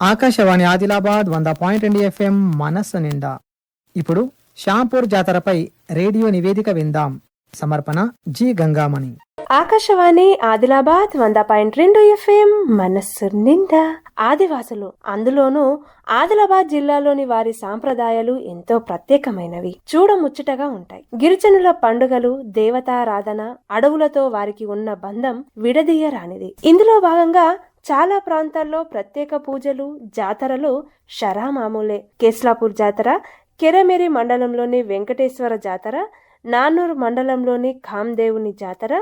ఆకాశవాణి ఆదిలాబాద్ వంద పాయింట్ రెండు ఎఫ్ఎం మనస్సు నిండా. ఇప్పుడు షాంపూర్ జాతరపై రేడియో నివేదిక విందాం. సమర్పణ జి గంగామణి. ఆకాశవాణి ఆదిలాబాద్ వంద పాయింట్ రెండు ఎఫ్ఎం మనస్సు నిండా. ఆదివాసులు అందులోనూ ఆదిలాబాద్ జిల్లాలోని వారి సాంప్రదాయాలు ఎంతో ప్రత్యేకమైనవి. చూడముచ్చటగా ఉంటాయి. గిరిజనుల పండుగలు దేవతారాధన అడవులతో వారికి ఉన్న బంధం విడదీయరానిది. ఇందులో భాగంగా చాలా ప్రాంతాల్లో ప్రత్యేక పూజలు జాతరలు షరామామూలే. కేస్లాపూర్ జాతర కెరమెరి మండలంలోని వెంకటేశ్వర జాతర నాన్నూరు మండలంలోని ఖాందేవుని జాతర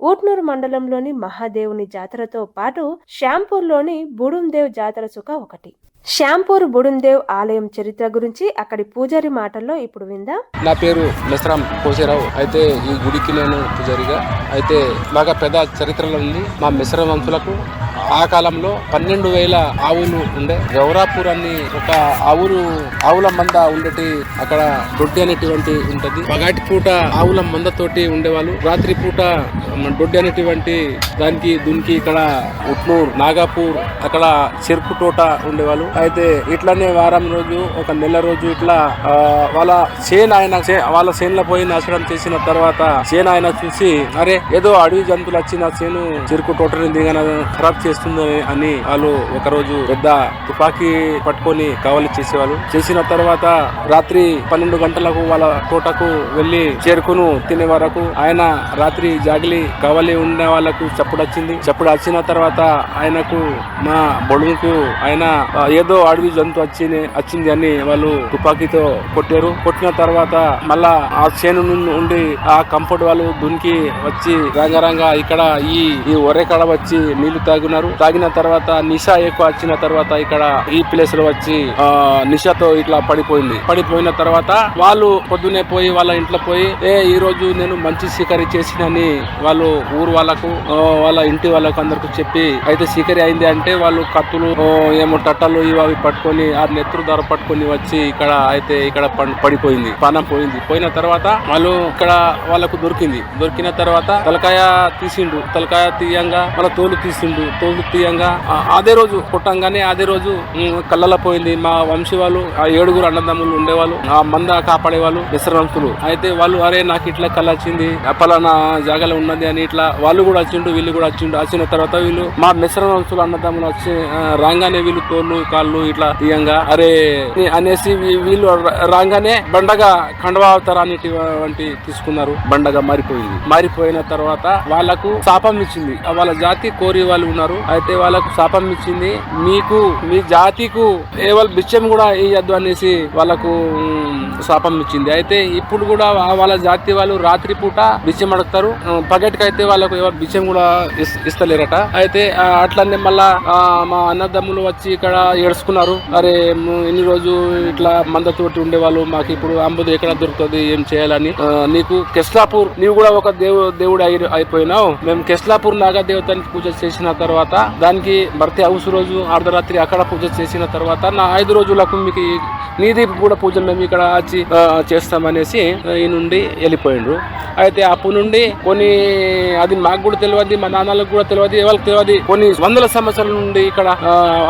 ఊట్నూరు మండలంలోని మహాదేవుని జాతరతో పాటు శ్యాంపూర్లోని బుడుందేవ్ జాతర సుఖ ఒకటి. శ్యాంపూర్ బుడుందేవ్ ఆలయం చరిత్ర గురించి అక్కడి పూజారి మాటల్లో ఇప్పుడు విందా. నా పేరు మెస్రాం కోసేరావు. అయితే ఈ గుడికి నేను పూజారిగా. అయితే బాగా పెద్ద చరిత్రలో ఉంది మా మిశ్రమ వంశులకు. ఆ కాలంలో పన్నెండు వేల ఆవులు ఉండే. గౌరాపూర్ అని ఒక ఆవులు ఆవుల మంద ఉండేటి అక్కడ దొడ్డి అనేటువంటి ఉంటది. పగాటి పూట ఆవుల మందతోటి ఉండేవాళ్ళు. రాత్రి పూట దొడ్డి అనేటువంటి దానికి దునికి ఇక్కడ ఉట్నూర్ నాగాపూర్ అక్కడ చెరుకు తోట ఉండేవాళ్ళు. అయితే ఇట్లానే వారం రోజు ఒక నెల రోజు ఇట్లా వాళ్ళ సేన్ ఆయన వాళ్ళ చేనులో పోయి నాశనం చేసిన తర్వాత సేన్ ఆయన చూసి అరే ఏదో అడవి జంతువులు వచ్చి నా సేను చెరుకు తోటని దిగన ఖరాబ్ చేస్తుందని అని వాళ్ళు ఒకరోజు పెద్ద తుపాకీ పట్టుకొని కావలి చేసేవాళ్ళు. చేసిన తర్వాత రాత్రి పన్నెండు గంటలకు వాళ్ళ తోటకు వెళ్ళి చేరుకును తినే వరకు ఆయన రాత్రి జాగిలి కావలి ఉండే వాళ్ళకు చప్పుడు వచ్చింది. చప్పుడు వచ్చిన తర్వాత ఆయనకు మా బొడుగుకు ఆయన ఏదో అడవి జంతు వచ్చి వచ్చింది అని వాళ్ళు తుపాకీతో కొట్టారు. కొట్టిన తర్వాత మళ్ళా ఆ చేను నుండి ఉండి ఆ కంఫర్ట్ వాళ్ళు దునికి వచ్చి రంగరంగా ఇక్కడ ఈ ఈ ఒరే కాడ వచ్చి నీళ్ళు తాగున్నారు. తాగిన తర్వాత నిషా ఎక్కువ వచ్చిన తర్వాత ఇక్కడ ఈ ప్లేస్లో వచ్చి నిషాతో ఇట్లా పడిపోయింది. పడిపోయిన తర్వాత వాళ్ళు పొద్దునే పోయి వాళ్ళ ఇంట్లో పోయి ఏ ఈ రోజు నేను మంచి సికరి చేసినని వాళ్ళు ఊరు వాళ్ళకు వాళ్ళ ఇంటి వాళ్ళకు అందరికి చెప్పి అయితే శిఖరి అయింది అంటే వాళ్ళు కత్తులు ఏమో టట్టలు ఇవి అవి పట్టుకొని ఆ నెత్తురు ధర పట్టుకొని వచ్చి ఇక్కడ అయితే ఇక్కడ పడిపోయింది పానం పోయింది. పోయిన తర్వాత వాళ్ళు ఇక్కడ వాళ్ళకు దొరికింది. దొరికిన తర్వాత తలకాయ తీసిండు. తలకాయ తీయంగా వాళ్ళ తోలు తీసిండు. తోలు తీయంగా అదే రోజు పుట్టంగానే అదే రోజు కళ్ళలో పోయింది. మా వంశీ వాళ్ళు ఆ ఏడుగురు అన్నదమ్ములు ఉండేవాళ్ళు ఆ మంద కాపాడే వాళ్ళు విశ్రాంతులు అయితే వాళ్ళు అరే నాకు ఇట్లా కళ్ళ వచ్చింది పలానా జాగాలో ఉన్నది అని ఇట్లా వాళ్ళు కూడా వచ్చిండు వీళ్ళు కూడా వచ్చిండు వచ్చిన తర్వాత వీళ్ళు మా మిశ్రవంశులు అన్నదమ్ములు వచ్చి రాగానే వీళ్ళు తోళ్ళు కాళ్ళు ఇట్లా తీయంగా అరే అనేసి వీళ్ళు రాగానే బండగా ఖండవ అవతారాన్ని వంటి తీసుకున్నారు. బండగా మారిపోయింది. మారిపోయిన తర్వాత వాళ్ళకు శాపం ఇచ్చింది. వాళ్ళ జాతి కోరి వాళ్ళు ఉన్నారు. అయితే వాళ్ళకు శాపం ఇచ్చింది. మీకు మీ జాతికు కేవలం బిచ్చం కూడా ఇయ్యద్దు అనేసి వాళ్ళకు శాపం ఇచ్చింది. అయితే ఇప్పుడు కూడా వాళ్ళ జాతి వాళ్ళు రాత్రి పూట బిచ్చం అడుగుతారు. పగటికి అయితే వాళ్ళకు ఎవరు బిచ్చం కూడా ఇస్తలేరట. అయితే అట్లనే మళ్ళా మా అన్నదమ్ములు వచ్చి ఇక్కడ ఏడుచుకున్నారు. అరే ఎన్ని ఇన్ని రోజు ఇట్లా మందతోటి ఉండేవాళ్ళు. మాకు ఇప్పుడు అంబుదు ఎక్కడ దొరుకుతుంది? ఏం చేయాలని? నీకు కెస్లాపూర్ నీవు కూడా ఒక దేవు దేవుడు అయిపోయినావు. మేము కెస్లాపూర్ నాగా దేవతానికి పూజ చేసిన తర్వాత దానికి భర్తీ హౌస్ రోజు అర్ధరాత్రి అక్కడ పూజ చేసిన తర్వాత నా ఐదు రోజులకు మీకు నీది కూడా పూజ మేము ఇక్కడ వచ్చి చేస్తామనేసి ఈ నుండి వెళ్ళిపోయిండ్రు. అయితే అప్పటి నుండి కొన్ని అది మాకు కూడా తెలియదు మా నాన్నలకు కూడా తెలియదు ఎవరికి తెలియదు. కొన్ని వందల సంవత్సరాల నుండి ఇక్కడ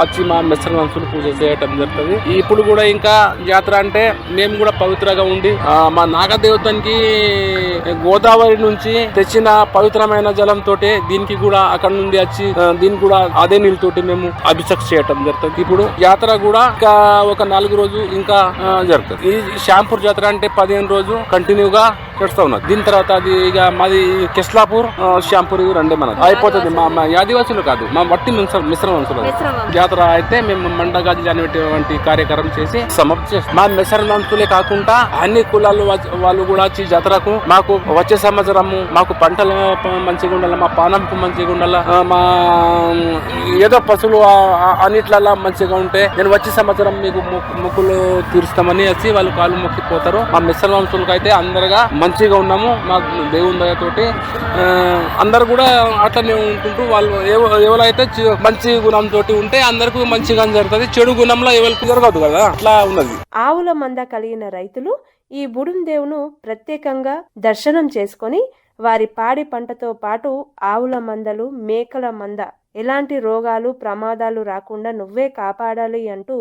వచ్చి మా మిశ్రమ పూజ చేయటం జరుగుతుంది. ఇప్పుడు కూడా ఇంకా జాతర అంటే మేము కూడా పవిత్రంగా ఉండి మా నాగదేవతానికి గోదావరి నుంచి తెచ్చిన పవిత్రమైన జలంతో దీనికి కూడా అక్కడ నుండి వచ్చి దీని దీనికి కూడా అదే నీళ్ళతోటి మేము అభిషేక్ చేయటం జరుగుతుంది. ఇప్పుడు జాతర కూడా ఇంకా ఒక నాలుగు రోజు ఇంకా జరుగుతుంది. ఈ షాంపూర్ జాతర అంటే పదిహేను రోజు కంటిన్యూగా చేస్తా ఉన్నది. దీని తర్వాత అది ఇక మాది కెస్లాపూర్ ఇవి రెండే మనది. అయిపోతుంది. మా ఆదివాసులు కాదు మా మట్టి మిశ్ర- మిశ్రమ వంశులు జాతర అయితే మేము మండగాజి అనేటువంటి కార్యక్రమం చేసి సమాప్తి చేస్తాం. మా మిశ్రమ వంశులే కాకుండా అన్ని కులాలు వాళ్ళు కూడా వచ్చి జాతరకు మాకు వచ్చే సంవత్సరము మాకు పంటలు మంచిగా ఉండాలి మా పానం మంచిగా ఉండాలి మా ఏదో పశువులు అన్నిట్లలా మంచిగా ఉంటే నేను వచ్చే సంవత్సరం మీకు ముక్కులు మొక్కులు తీరుస్తామని వచ్చి వాళ్ళు కాళ్ళు మొక్కిపోతారు. మా మిశ్రమ వంశులకు అయితే అందరుగా మంచిగా ఉన్నాము. మా దేవుని దయతోటి అందరు కూడా అట్లనే ఉంటుంటూ వాళ్ళు ఎవరు ఎవరైతే మంచి గుణంతో ఉంటే అందరికి మంచిగా జరుగుతుంది. చెడు గుణంలో ఎవరికి జరగదు కదా. అట్లా ఉన్నది. ఆవుల మంద కలిగిన రైతులు ఈ బుడుందేవును ప్రత్యేకంగా దర్శనం చేసుకొని వారి పాడి పంటతో పాటు ఆవుల మందలు మేకల మంద ఎలాంటి రోగాలు ప్రమాదాలు రాకుండా నువ్వే కాపాడాలి అంటూ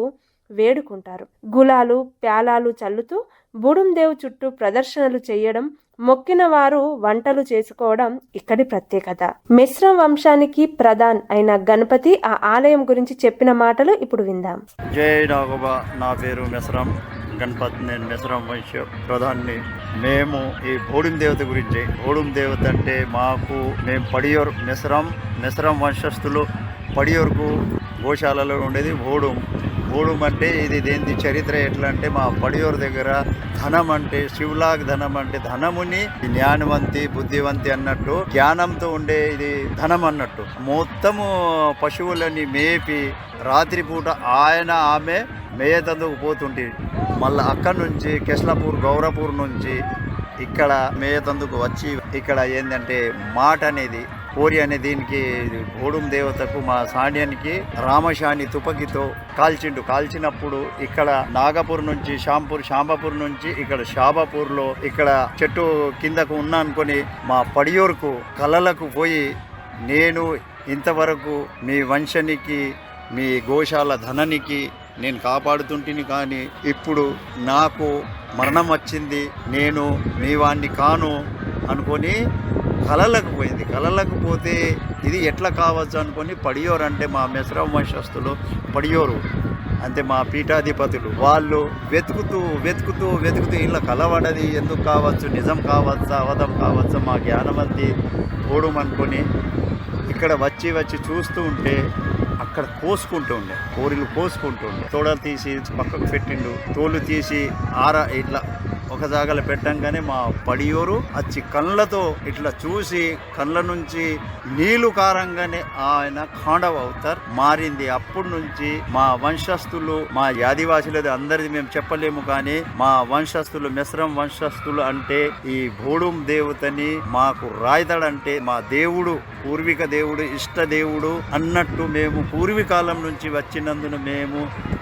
వేడుకుంటారు. గులాలు ప్యాలాలు చల్లుతూ బుడుందేవు చుట్టూ ప్రదర్శనలు చేయడం మొక్కిన వారు వంటలు చేసుకోవడం ఇక్కడి ప్రత్యేకత. మిశ్రం వంశానికి ప్రధాన్ అయిన గణపతి ఆ ఆలయం గురించి చెప్పిన మాటలు ఇప్పుడు విందాం. జై నాగోబా నా పేరు మిశ్రం. గణపత్ నేను మెసరం వంశ ప్రధాన్ని. మేము ఈ భోడుం దేవత గురించి భోడుం దేవత అంటే మాకు మేము పడియోర్ మెసరం మెసరం వంశస్థులు పడియోర్కు గోశాలలో ఉండేది భోడుం భోడుం అంటే ఇది దేని చరిత్ర ఎట్లా అంటే మా పడియోర్ దగ్గర ధనం అంటే శివులాగ్ ధనం అంటే ధనముని జ్ఞానవంతి బుద్ధివంతి అన్నట్టు జ్ఞానంతో ఉండే ఇది ధనం అన్నట్టు. మొత్తము పశువులని మేపి రాత్రిపూట ఆయన ఆమె మేయతందుకు పోతుంటే మళ్ళీ అక్కడి నుంచి కెస్లాపూర్ గౌరపూర్ నుంచి ఇక్కడ మేయతందుకు వచ్చి ఇక్కడ ఏంటంటే మాట అనేది కోరి అనే దీనికి ఓడుం దేవతకు మా సాండ్యానికి రామశాని తుపకితో కాల్చిండు. కాల్చినప్పుడు ఇక్కడ నాగపూర్ నుంచి షాంపూర్ శాంబపూర్ నుంచి ఇక్కడ షాబాపూర్లో ఇక్కడ చెట్టు కిందకు ఉన్నా అనుకొని మా పడియూరుకు కలలకు పోయి నేను ఇంతవరకు మీ వంశనికి మీ గోశాల ధననికి నేను కాపాడుతుంటిని కానీ ఇప్పుడు నాకు మరణం వచ్చింది నేను మీ వాణ్ణి కాను అనుకొని కలలకు పోయింది. కలలకు పోతే ఇది ఎట్లా కావచ్చు అనుకొని పడియోరు అంటే మా మెసరం వంశస్థులు పడియోరు. అంటే మా పీఠాధిపతులు. వాళ్ళు వెతుకుతూ వెతుకుతూ వెతుకుతూ ఇలా కలవడది ఎందుకు కావచ్చు? నిజం కావచ్చు? అవధం కావచ్చు? మా జ్ఞానవంతి పోడుమనుకొని ఇక్కడ వచ్చి వచ్చి చూస్తూ ఉంటే అక్కడ కోసుకుంటూ ఉండే. కోరిలు కోసుకుంటూ ఉండే. తోడలు తీసి పక్కకు పెట్టిండు. తోలు తీసి ఆర ఇట్లా ఒక జాగాలో పెట్టంగానే మా పడియోరు వచ్చి కళ్ళతో ఇట్లా చూసి కళ్ళ నుంచి నీళ్ళు కారంగానే ఆయన కాండవ అవుతారు. మారింది. అప్పటి నుంచి మా వంశస్థులు మా ఆదివాసులది అందరిది మేము చెప్పలేము కానీ మా వంశస్థులు మిశ్రం వంశస్థులు అంటే ఈ భోడుం దేవతని మాకు రాయతాడంటే మా దేవుడు పూర్వీక దేవుడు ఇష్ట దేవుడు అన్నట్టు మేము పూర్వీకాలం నుంచి వచ్చినందున మేము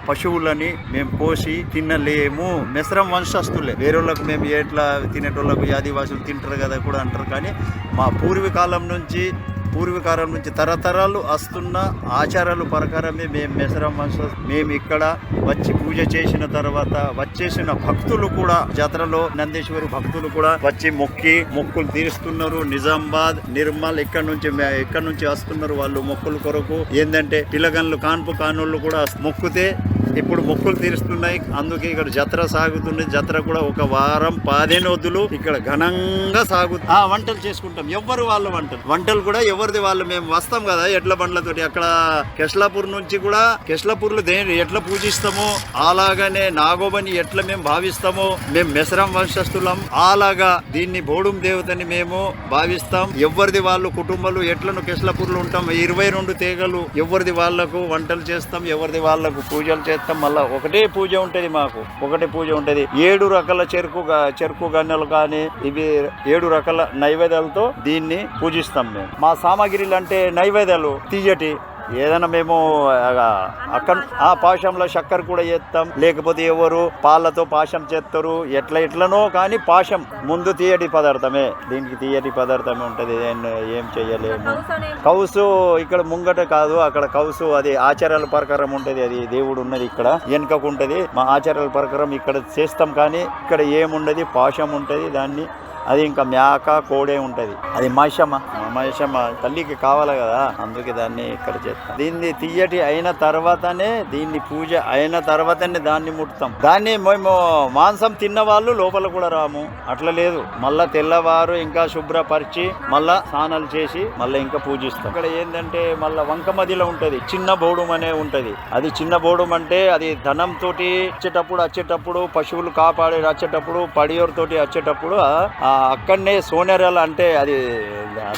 పశువులని మేము పోసి తినలేము. మెసరం వంశస్థులే. వేరేళ్ళకు మేము ఎట్లా తినేటోళ్ళకు ఆదివాసులు తింటారు కదా కూడా అంటారు. కానీ మా పూర్వీకాలం నుంచి పూర్వీకాలం నుంచి తరతరాలు వస్తున్న ఆచారాలు ప్రకారమే మేము మెసరం వంశ మేము ఇక్కడ వచ్చి పూజ చేసిన తర్వాత వచ్చేసిన భక్తులు కూడా జాతరలో నందేశ్వరి భక్తులు కూడా వచ్చి మొక్కి మొక్కులు తీరుస్తున్నారు. నిజామాబాద్ నిర్మల్ ఇక్కడ నుంచి ఇక్కడ నుంచి వస్తున్నారు వాళ్ళు మొక్కుల కొరకు. ఏంటంటే పిల్లగన్లు కాన్పు కానోళ్ళు కూడా మొక్కుతే ఇప్పుడు మొక్కులు తీరుస్తున్నాయి. అందుకే ఇక్కడ జత్ర సాగుతుంది. జత్ర కూడా ఒక వారం పదిహేను వద్దులు ఇక్కడ ఘనంగా సాగు ఆ వంటలు చేసుకుంటాం. ఎవరు వాళ్ళ వంటలు. వంటలు కూడా ఎవరిది వాళ్ళు మేము వస్తాం కదా ఎడ్ల బండ్లతోటి. అక్కడ కెస్లాపూర్ నుంచి కూడా కెస్లాపూర్లో దేని ఎట్లా పూజిస్తామో అలాగనే నాగోబని ఎట్లా మేము భావిస్తామో మేము మెసరం వంశస్థులం అలాగా దీన్ని బోడుం దేవతని మేము భావిస్తాం. ఎవరిది వాళ్ళు కుటుంబాలు ఎట్లను కెస్లాపూర్లో ఉంటాం. ఇరవై రెండు తేగలు ఎవరిది వాళ్ళకు వంటలు చేస్తాం ఎవరిది వాళ్ళకు పూజలు చేస్తాం మళ్ళా ఒకటే పూజ ఉంటుంది మాకు ఒకటే పూజ ఉంటుంది. ఏడు రకాల చెరుకు చెరుకు గన్నెలు కానీ ఇవి ఏడు రకాల నైవేద్యాలతో దీన్ని పూజిస్తాం మేము. మా సామాగ్రిలు అంటే నైవేద్యాలు తీయటి ఏదైనా మేము అక్కడ ఆ పాశంలో చక్కెర కూడా చేస్తాం లేకపోతే ఎవరు పాలతో పాశం చేస్తారు ఎట్లా ఎట్లనో కానీ పాశం ముందు తీయటి పదార్థమే. దీనికి తీయటి పదార్థమే ఉంటది. ఏం ఏం చెయ్యలేము. కౌసు ఇక్కడ ముంగట కాదు అక్కడ కౌసు అది ఆచారాల ప్రకారం ఉంటది. అది దేవుడు ఉన్నది ఇక్కడ. వెనుకకు ఉంటది. మా ఆచారాల ప్రకారం ఇక్కడ చేస్తాం కానీ ఇక్కడ ఏముండదు? పాశం ఉంటది దాన్ని. అది ఇంకా మేక కోడే ఉంటది. అది మహిషమ్మ. మహిషమ్మ తల్లికి కావాలి కదా అందుకే దాన్ని ఇక్కడ చేస్తాం. దీన్ని తీయటి అయిన తర్వాతనే దీన్ని పూజ అయిన తర్వాతనే దాన్ని ముట్టుతాం. దాన్ని మేము మాంసం తిన్న వాళ్ళు లోపల కూడా రాము. అట్లా లేదు. మళ్ళా తెల్లవారు ఇంకా శుభ్రపరిచి మళ్ళా స్నానాలు చేసి మళ్ళీ ఇంకా పూజిస్తాం. ఇక్కడ ఏంటంటే మళ్ళా వంక మధ్యలో ఉంటది. చిన్న బోడుం అనే ఉంటది. అది చిన్న బోడుం అంటే అది ధనం తోటి వచ్చేటప్పుడు వచ్చేటప్పుడు పశువులు కాపాడే వచ్చేటప్పుడు పడియోరుతోటి వచ్చేటప్పుడు ఆ అక్కడనే సోనెరల అంటే అది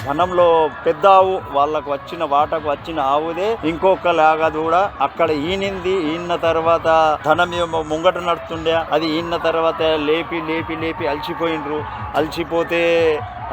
ధనంలో పెద్ద ఆవు వాళ్ళకు వచ్చిన వాటకు వచ్చిన ఆవుదే. ఇంకొక లాగా కూడా అక్కడ ఈనింది ఈన్న తర్వాత ధనం ఏమో ముంగట నడుతుండే అది ఈన్న తర్వాత లేపి లేపి లేపి అలసిపోయినరు అలసిపోతే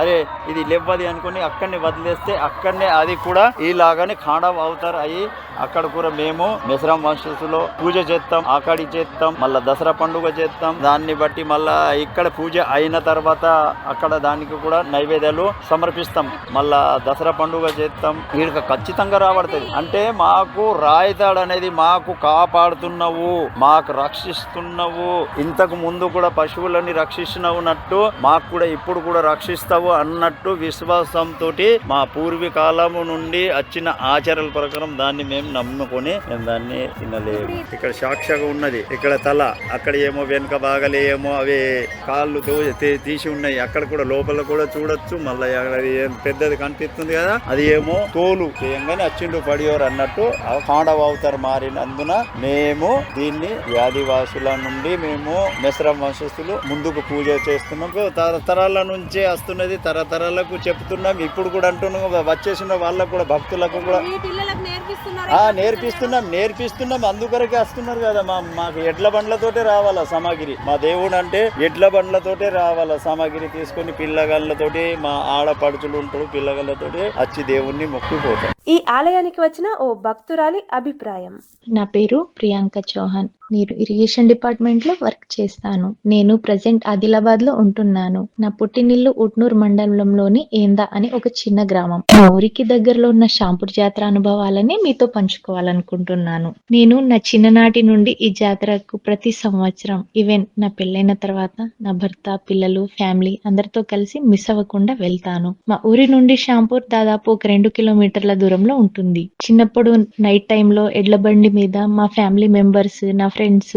అరే ఇది లేవ్వది అనుకుని అక్కడనే వదిలేస్తే అక్కడనే అది కూడా ఈలాగానే ఖాండవ అవుతారు. అయ్యి అక్కడ కూడా మేము మెసరం వంశస్థులో పూజ చేస్తాం ఆకాడి చేస్తాం మళ్ళీ దసరా పండుగ చేస్తాం దాన్ని బట్టి మళ్ళీ ఇక్కడ పూజ అయిన తర్వాత అక్కడ దానికి కూడా నైవేద్యాలు సమర్పిస్తాం. మళ్ళా దసరా పండుగ చేస్తాం. వీడికి ఖచ్చితంగా రాబడుతుంది. అంటే మాకు రాయితాడు అనేది మాకు కాపాడుతున్నావు మాకు రక్షిస్తున్నావు. ఇంతకు ముందు కూడా పశువులని రక్షిస్తున్నట్టు మాకు కూడా ఇప్పుడు కూడా రక్షిస్తావు అన్నట్టు విశ్వాసంతో మా పూర్వీకాలము నుండి వచ్చిన ఆచారాల ప్రకారం దాన్ని మేము నమ్ముకొని మేము దాన్ని తినలేము. ఇక్కడ సాక్షిగా ఉన్నది. ఇక్కడ తల అక్కడ ఏమో వెనుక బాగలేమో అవి కాళ్ళు తో- తీసి ఉన్నాయి. అక్కడ కూడా లోపల కూడా చూడొచ్చు. మళ్ళీ పెద్దది కనిపిస్తుంది కదా అది ఏమో తోలు. చేయంగానే వచ్చిండు పడియోరు అన్నట్టు పాండవ అవతారు మారినందున మేము దీన్ని వ్యాధివాసుల నుండి మేము మెసరం వంశస్థులు ముందుకు పూజ చేస్తున్నాం. తరతరాల నుంచే వస్తున్నది తరతరాలకు చెప్తున్నాం. ఇప్పుడు కూడా అంటున్నాం వచ్చేసిన వాళ్ళకు కూడా భక్తులకు కూడా. ఆ నేర్పిస్తున్నాం నేర్పిస్తున్నాం. అందుకొరకే వస్తున్నారు కదా. మా మాకు ఎడ్ల బండ్లతోటే రావాలా సామాగిరి. మా దేవుడు అంటే ఎడ్ల బండ్లతోటే రావాలా సామాగిరి. తీసుకొని పిల్లగాళ్ళతోటి మా ఆడపడుచులు ఉంటారు పిల్లగాళ్ళతోటి వచ్చి దేవుణ్ణి మొక్కుపోతాం ఈ ఆలయానికి వచ్చిన ఓ భక్తురాలి అభిప్రాయం. నా పేరు ప్రియాంక చౌహాన్. నేను ఇరిగేషన్ డిపార్ట్మెంట్లో వర్క్ చేస్తాను. నేను ప్రజెంట్ ఆదిలాబాద్లో ఉంటున్నాను. నా పుట్టినిల్లు ఉట్నూర్ మండలంలోని ఏందా అని ఒక చిన్న గ్రామం. మా ఊరికి దగ్గరలో ఉన్న షాంపూర్ జాతర అనుభవాలని మీతో పంచుకోవాలనుకుంటున్నాను. నేను నా చిన్ననాటి నుండి ఈ జాతరకు ప్రతి సంవత్సరం ఈవెన్ నా పెళ్ళైన తర్వాత నా భర్త పిల్లలు ఫ్యామిలీ అందరితో కలిసి మిస్ అవ్వకుండా వెళ్తాను. మా ఊరి నుండి షాంపూర్ దాదాపు ఒక రెండు కిలోమీటర్ల దూరం దూరంలో ఉంటుంది. చిన్నప్పుడు నైట్ టైంలో ఎడ్ల బండి మీద మా ఫ్యామిలీ మెంబర్స్ నా ఫ్రెండ్స్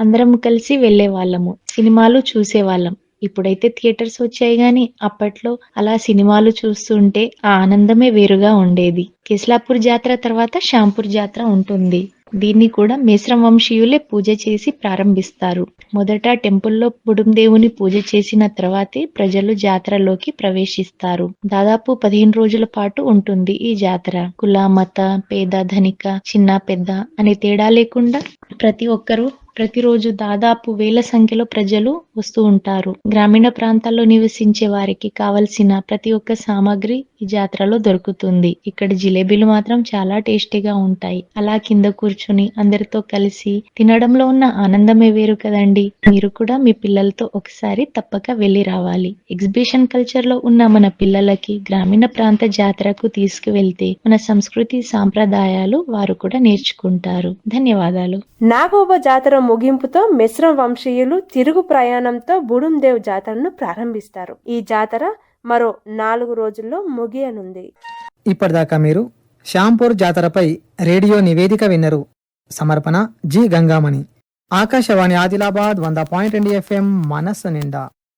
అందరం కలిసి వెళ్ళే వాళ్ళము సినిమాలు చూసేవాళ్ళం. ఇప్పుడైతే థియేటర్స్ వచ్చాయి గాని అప్పట్లో అలా సినిమాలు చూస్తుంటే ఆ ఆనందమే వేరుగా ఉండేది. కిస్లాపూర్ జాతర తర్వాత షాంపూర్ జాతర ఉంటుంది. దీన్ని కూడా మేస్రం వంశీయులే పూజ చేసి ప్రారంభిస్తారు. మొదట టెంపుల్లో బుడుం దేవుని పూజ చేసిన తర్వాతే ప్రజలు జాతరలోకి ప్రవేశిస్తారు. దాదాపు పదిహేను రోజుల పాటు ఉంటుంది ఈ జాతర. కుల మత పేద ధనిక చిన్న పెద్ద అనే తేడా లేకుండా ప్రతి ఒక్కరూ ప్రతిరోజు దాదాపు వేల సంఖ్యలో ప్రజలు వస్తూ ఉంటారు. గ్రామీణ ప్రాంతాల్లో నివసించే వారికి కావలసిన ప్రతి ఒక్క సామాగ్రి ఈ జాతరలో దొరుకుతుంది. ఇక్కడ జిలేబీలు మాత్రం చాలా టేస్టీగా ఉంటాయి. అలా కింద కూర్చుని అందరితో కలిసి తినడంలో ఉన్న ఆనందమే వేరు కదండి. మీరు కూడా మీ పిల్లలతో ఒకసారి తప్పక వెళ్ళి రావాలి. ఎగ్జిబిషన్ కల్చర్లో ఉన్న మన పిల్లలకి గ్రామీణ ప్రాంత జాతరకు తీసుకువెళ్తే మన సంస్కృతి సాంప్రదాయాలు వారు కూడా నేర్చుకుంటారు. ధన్యవాదాలు. నాగోబ జాతర ముగింపుతో మిశ్రం వంశీయులు తిరుగు ప్రయాణంతో బుడుందేవ్ జాతరను ప్రారంభిస్తారు. ఈ జాతర మరో నాలుగు రోజుల్లో ముగియనుంది. ఇప్పటిదాకా మీరు శ్యాంపూర్ జాతరపై రేడియో నివేదిక విన్నరు. సమర్పణ జి గంగామణి. ఆకాశవాణి ఆదిలాబాద్ వంద పాయింట్ రెండు ఎఫ్ఎం మనస్సు నిండా.